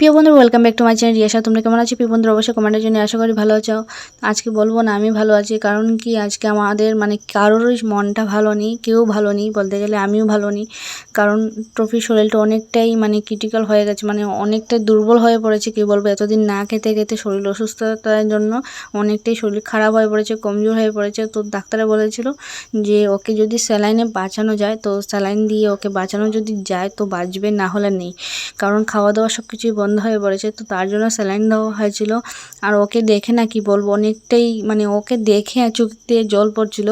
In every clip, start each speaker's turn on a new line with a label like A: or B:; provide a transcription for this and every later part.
A: প্রিয় বন্ধু welcome back to my channel Riasha. তোমরা কেমন আছো? প্রিয় বন্ধুরা, অবশ্যই কমেন্টের জন্য আশা করি ভালো আছো। আজকে বলব না, আমি ভালো আছি, কারণ কি আজকে আমাদের মানে কারোরই মনটা ভালো নেই, কেউ ভালো নেই, বলতে গেলে আমিও ভালো নেই। কারণ ট্রফির শরীরটা অনেকটাই মানে ক্রিটিক্যাল হয়ে গেছে মানে অনেকটাই দুর্বল হয়ে পড়েছে কী বলব এতদিন না খেতে খেতে শরীর অসুস্থতার জন্য অনেকটাই শরীর খারাপ হয়ে পড়েছে, কমজোর হয়ে পড়েছে। তো ডাক্তারে বলেছিল যে, ওকে যদি স্যালাইনে বাঁচানো যায়, তো স্যালাইন দিয়ে ওকে বাঁচানো যদি যায়, তো বাঁচবে, না হলে নেই। কারণ খাওয়া দাওয়া সব কিছুই বন্ধ হয়ে পড়েছে। তো তার জন্য স্যালাইন দেওয়া হয়েছিল। আর ওকে দেখে না কি বলব, অনেকটাই মানে ওকে দেখে চোখ দিয়ে জল পড়ছিল।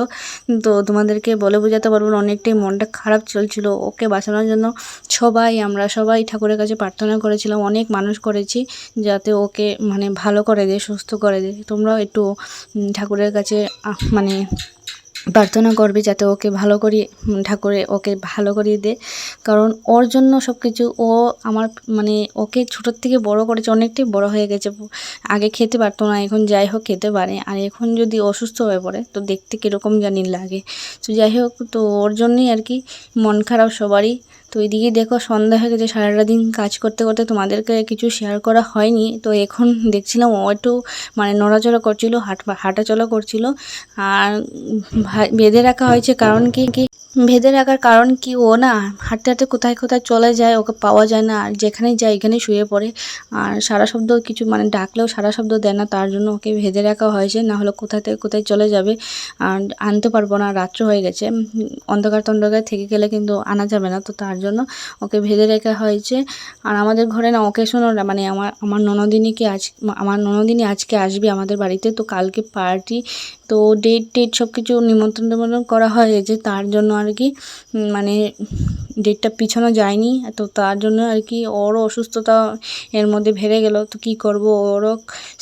A: তো তোমাদেরকে বলে বোঝাতে পারব না, অনেকটাই মনটা খারাপ চলছিল। ওকে বাঁচানোর জন্য সবাই, আমরা সবাই ঠাকুরের কাছে প্রার্থনা করেছিলাম, অনেক মানুষ করেছি যাতে ওকে মানে ভালো করে দেয় সুস্থ করে দেয় তোমরাও একটু ঠাকুরের কাছে মানে প্রার্থনা করবে যাতে ওকে ভালো করে, ঠাকুরে ওকে ভালো করিয়ে দে। কারণ ওর জন্য সব কিছু ও আমার মানে ওকে ছোটোর থেকে বড় করেছে, অনেকটাই বড় হয়ে গেছে। আগে খেতে পারতো না, এখন যাই হোক খেতে পারে। আর এখন যদি অসুস্থ হয়ে পড়ে, তো দেখতে কীরকম জানি লাগে। তো যাই হোক, তো ওর জন্যই আর কি মন খারাপ সবারই। তো এদিকে দেখো, সন্ধ্যা হয়ে গেছে, সারাটা দিন কাজ করতে করতে তোমাদেরকে কিছু শেয়ার করা হয়নি। তো এখন দেখছিলাম ও একটু মানে নড়াচড়া করছিল, হাট, হাঁটাচলা করছিল। আর বেঁধে রাখা হয়েছে কারণ কি কি বেঁধে রাখার কারণ কি ও না হাঁটতে হাঁটতে কোথায় কোথায় চলে যায় ওকে পাওয়া যায় না, আর যেখানেই যায় এখানেই শুয়ে পড়ে। আর সারা শব্দ কিছু মানে ডাকলেও সারা শব্দ দেয় না, তার জন্য ওকে ভেদে রাখা হয়েছে, না হলে কোথায় থেকে কোথায় চলে যাবে। আর আনতে পারব না, রাত্র হয়ে গেছে। অন্ধকার তন্ধকার থেকে গেলে কিন্তু আনা যাবে না, তো তার জন্য ওকে বেঁধে রাখা হয়েছে। আর আমাদের ঘরে না অকেশনও না মানে আমার আমার ননদিনীকে আজ, আমার ননদিনী আজকে আসবে আমাদের বাড়িতে, তো কালকে পার্টি তো ডেট টেট সব কিছু নিমন্ত্রণ টিমন্ত্রণ করা হয়েছে, তার জন্য আর কি মানে ডেটটা পিছানো যায়নি, তো তার জন্য আর কি ওরও অসুস্থতা এর মধ্যে ভেড়ে গেল, তো কি করব? ওরও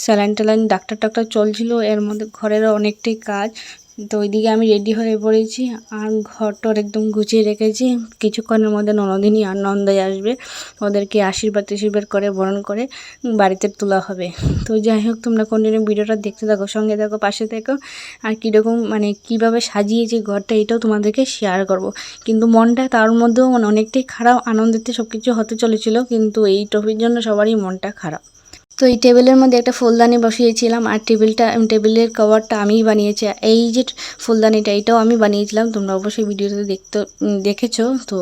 A: স্যালাইন ট্যালাইন ডাক্তার টাক্তার চলছিল, এর মধ্যে ঘরেরও অনেকটাই কাজ তো ওইদিকে আমি রেডি হয়ে পড়েছি আর ঘরটর একদম গুছিয়ে রেখেছি। কিছুক্ষণের মধ্যে ননদিনী আর নন্দাই আসবে। ওদেরকে আশীর্বাদ টাশীর্বাদ করে, বরণ করে বাড়িতে তোলা হবে। তো যাই হোক, তোমরা কন্টিনিউ ভিডিওটা দেখতে থাকো, সঙ্গে থাকো, পাশে থাকো। আর কীরকম মানে কীভাবে সাজিয়েছি ঘরটা এটাও তোমাদেরকে শেয়ার করব। কিন্তু মনটা তার মধ্যেও মানে অনেকটাই খারাপ, আনন্দিতে সব কিছু হতে চলেছিল, কিন্তু এই টপির জন্য সবারই মনটা খারাপ। তো এই টেবিলের মধ্যে একটা ফুলদানি বসিয়েছিলাম আর টেবিলটা টেবিলের কভারটা আমিই বানিয়েছি। এই যে ফুলদানিটা, এটাও আমি বানিয়েছিলাম। তোমরা অবশ্যই ভিডিওতে দেখতে দেখেছ। তো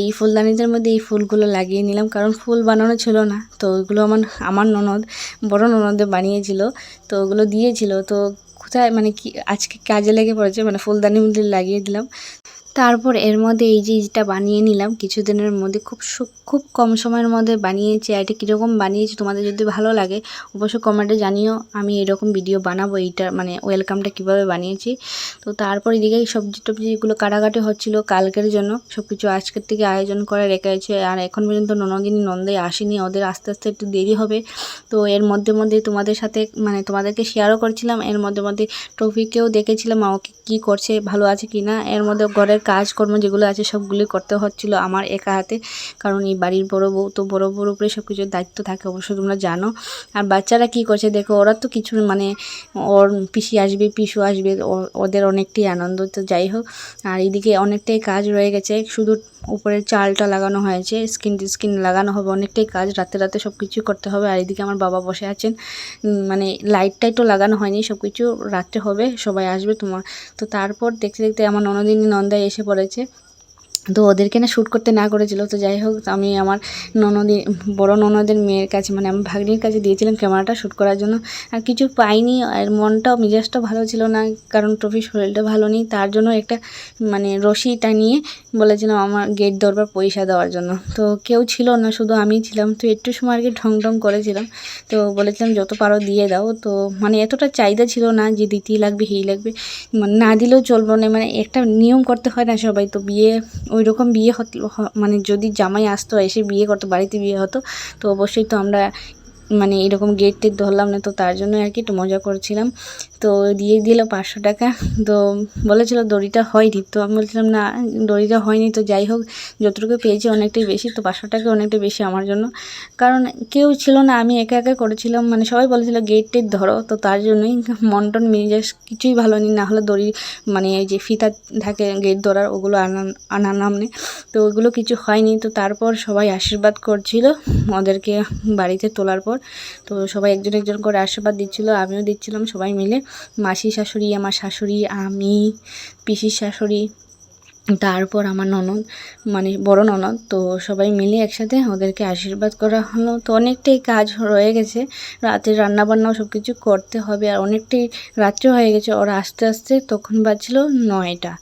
A: এই ফুলদানিদের মধ্যে এই ফুলগুলো লাগিয়ে নিলাম। কারণ ফুল বানানো ছিল না। তো ওইগুলো আমার আমার ননদ, বড় ননদে বানিয়েছিল। তো ওগুলো দিয়েছিল। তো কোথায় মানে কি, আজকে কাজে লেগে পড়েছে। মানে ফুলদানির মধ্যে লাগিয়ে দিলাম। তারপর এর মধ্যে এই যে এইটা বানিয়ে নিলাম, কিছুদিনের মধ্যে খুব খুব কম সময়ের মধ্যে বানিয়েছি। এটা কীরকম বানিয়েছি তোমাদের যদি ভালো লাগে, অবশ্যই কমেন্টে জানিও। আমি এরকম ভিডিও বানাবো এইটা মানে ওয়েলকামটা কীভাবে বানিয়েছি। তো তারপর এদিকে সবজি টবজি এগুলো কাটাকাটি হচ্ছিল কালকের জন্য। সব কিছু আজকের থেকে আয়োজন করে রেখেছে আর এখন পর্যন্ত ননদিনী নন্দাই আসেনি, ওদের আস্তে আস্তে একটু দেরি হবে। তো এর মধ্যে মধ্যে তোমাদের সাথে মানে তোমাদেরকে শেয়ারও করছিলাম। এর মধ্যে মধ্যে টপিকেও দেখেছিলাম ওকে কী করছে, ভালো আছে কি না এর মধ্যে ঘরের কাজকর্ম যেগুলো আছে সবগুলি করতে হচ্ছিল আমার একা হাতে। কারণ এই বাড়ির বড় বউ তো বড় বউর উপরে সব কিছুর দায়িত্ব থাকে, অবশ্যই তোমরা জানো। আর বাচ্চারা কী করছে দেখো, ওরা তো কিছু মানে ওর পিসি আসবে, পিসু আসবে ওদের অনেকটাই আনন্দ। তো যাই হোক, আর এদিকে অনেকটাই কাজ রয়ে গেছে। শুধু উপরের চালটা লাগানো হয়েছে, স্কিন স্কিন লাগানো হবে, অনেকটাই কাজ। রাতে রাতে সব কিছু করতে হবে। আর এদিকে আমার বাবা বসে আছেন। মানে লাইট টাইটও লাগানো হয়নি সব কিছু রাত্রে হবে, সবাই আসবে তোমার। তো তারপর দেখতে দেখতে আমার ননদিনী নন্দায় এসে পড়েছে তো ওদেরকে না শ্যুট করতে না করেছিল। তো যাই হোক, আমি আমার ননদি, বড় ননদের মেয়ের কাছে মানে আমার ভাগ্নির কাছে দিয়েছিলাম ক্যামেরাটা শ্যুট করার জন্য। আর কিছু পাইনি, আর মনটাও মেজাজটাও ভালো ছিল না, কারণ ট্রফির শরীরটা ভালো নেই। তার জন্য একটা মানে রশি টানিয়ে বলেছিলাম আমার গেট দরবার পয়সা দেওয়ার জন্য। তো কেউ ছিল না, শুধু আমিই ছিলাম। তো একটু সময় আর কি ঢং ঢং করেছিলাম। তো বলেছিলাম, যত পারো দিয়ে দাও। তো মানে এতটা চাহিদা ছিল না যে দিতেই লাগবে, হেই লাগবে। মানে না দিলেও চলবো না। মানে একটা নিয়ম করতে হয় না সবাই। তো বিয়ে ওই রকম বিয়ে হতো মানে যদি জামাই আসতো, এসে বিয়ে করতো, বাড়িতে বিয়ে হতো, তো অবশ্যই তো আমরা মানে এরকম গেট টেট ধরলাম না, তো তার জন্য আর কি একটু মজা করছিলাম। তো দিয়ে দিল পাঁচশো টাকা। তো বলেছিল দড়িটা হয়নি, তো আমি বলছিলাম, না, দড়িটা হয়নি, তো যাই হোক, যতটুকু পেয়েছি অনেকটাই বেশি, তো পাঁচশো টাকা অনেকটাই বেশি আমার জন্য। কারণ কেউ ছিল না, আমি একা একা করেছিলাম মানে সবাই বলেছিল গেট টেট ধরো। তো তার জন্যই মন টন মেজাজ কিছুই ভালো নেই না হলে দড়ি মানে যে ফিতা থাকে গেট ধরার ওগুলো আনা, আনার নামনে তো ওগুলো কিছু হয়নি, তো তারপর সবাই আশীর্বাদ করছিল ওদেরকে বাড়িতে তোলার পর। তো সবাই একজন একজন করে আশীর্বাদ দিচ্ছিল, আমিও দিচ্ছিলাম সবাই মিলে। মাসি শাশুড়ি, আমার শাশুড়ি, আমি, পিসির শাশুড়ি, তারপর আমার ননদ মানে বড় ননদ, তো সবাই মিলে একসাথে ওদেরকে আশীর্বাদ করা হলো। তো অনেকটাই কাজ রয়ে গেছে রাতে রান্নাবান্নাও সব কিছু করতে হবে, আর অনেকটাই রাত্রে হয়ে গেছে, ওরা আস্তে আস্তে তখন বাজছিল নয়টা।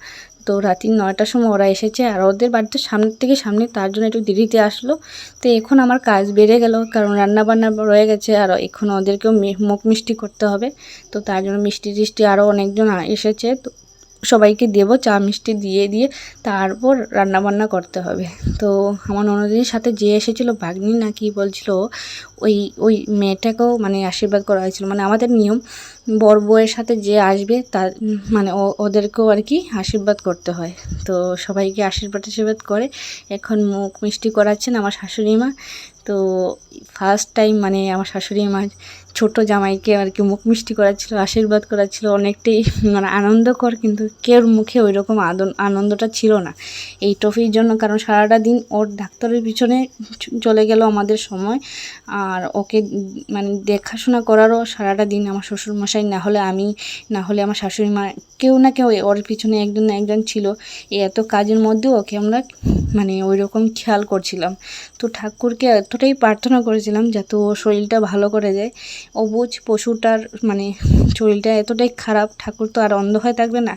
A: তো রাত্রি নয়টার সময় ওরা এসেছে আর ওদের বাড়িতে সামনের থেকে সামনে তার জন্য একটু দেরিতে আসলো। তো এখন আমার কাজ বেড়ে গেল, কারণ রান্না বান্না রয়ে গেছে আর এখন ওদেরকেও মুখ মিষ্টি করতে হবে। তো তার জন্য মিষ্টি টিষ্টি আরও অনেকজন এসেছে। তো সবাইকে দেবো, চা মিষ্টি দিয়ে দিয়ে তারপর রান্না বান্না করতে হবে। তো আমার ননদিনীর সাথে যে এসেছিল, ভাগ্নি না কি বলছিল, ওই ওই মেয়েটাকেও মানে আশীর্বাদ করা হয়েছিল। মানে আমাদের নিয়ম, বর বউয়ের সাথে যে আসবে তার মানে ওদেরকেও আর কি আশীর্বাদ করতে হয়। তো সবাইকে আশীর্বাদ আশীর্বাদ করে এখন মুখ মিষ্টি করাচ্ছেন আমার শাশুড়ি মা। তো ফার্স্ট টাইম মানে আমার শাশুড়ি মা ছোট জামাইকে আর কি মুখ মিষ্টি করাচ্ছিল, আশীর্বাদ করাচ্ছিল, অনেকটাই মানে আনন্দকর, কিন্তু কেউর মুখে ওই রকম আনন্দটা ছিল না। এই ট্রফির জন্য কারণ সারাটা দিন ওর ডাক্তারের পিছনে চলে গেল আমাদের সময়। আর ওকে মানে দেখাশোনা করারও সারাটা দিন আমার শ্বশুর মশাই না হলে আমি, না হলে আমার শাশুড়ি মা, কেউ না কেউ ওর পিছনে একজন না একজন ছিল। এত কাজের মধ্যেও ওকে আমরা মানে ওই রকম খেয়াল করছিলাম। তো ঠাকুরকে এতটাই প্রার্থনা করেছিলাম যাতে ও শরীরটা ভালো করে দেয় অবুজ পশুটার মানে শরীরটা এতটাই খারাপ, ঠাকুর তো আর অন্ধ হয়ে থাকবে না,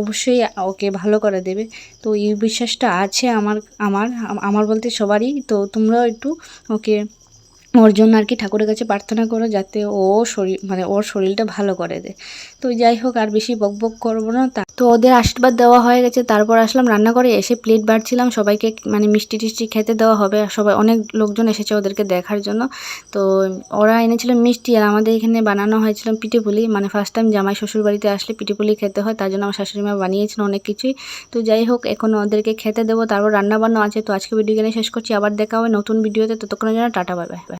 A: অবশ্যই ওকে ভালো করে দেবে। তো এই বিশ্বাসটা আছে আমার আমার আমার বলতে সবারই। তো তোমরাও একটু ওকে ওর জন্য আর কি ঠাকুরের কাছে প্রার্থনা করো যাতে ও শরীর মানে ওর শরীরটা ভালো করে দেয়। তো যাই হোক, আর বেশি বক বক করব না তা- ওদের আশীর্বাদ দেওয়া হয়ে গেছে। তারপর আসলাম রান্না করে এসে প্লেট বাড়ছিলাম। সবাইকে মানে মিষ্টি টিষ্টি খেতে দেওয়া হবে। সবাই, অনেক লোকজন এসেছে ওদেরকে দেখার জন্য। তো ওরা এনেছিল মিষ্টি আর আমাদের এখানে বানানো হয়েছিল পিঠেপুলি। মানে ফার্স্ট টাইম জামাই শ্বশুর বাড়িতে আসলে পিঠেপুলি খেতে হয়, তার জন্য আমার শাশুড়ি মা বানিয়েছিল অনেক কিছুই। তো যাই হোক, এখন ওদেরকে খেতে দেবো। তারপর রান্না বান্না আছে। তো আজকে ভিডিও এখানে শেষ করছি। আবার দেখা হবে নতুন ভিডিওতে ততক্ষণের জন্য টাটা বাই বাই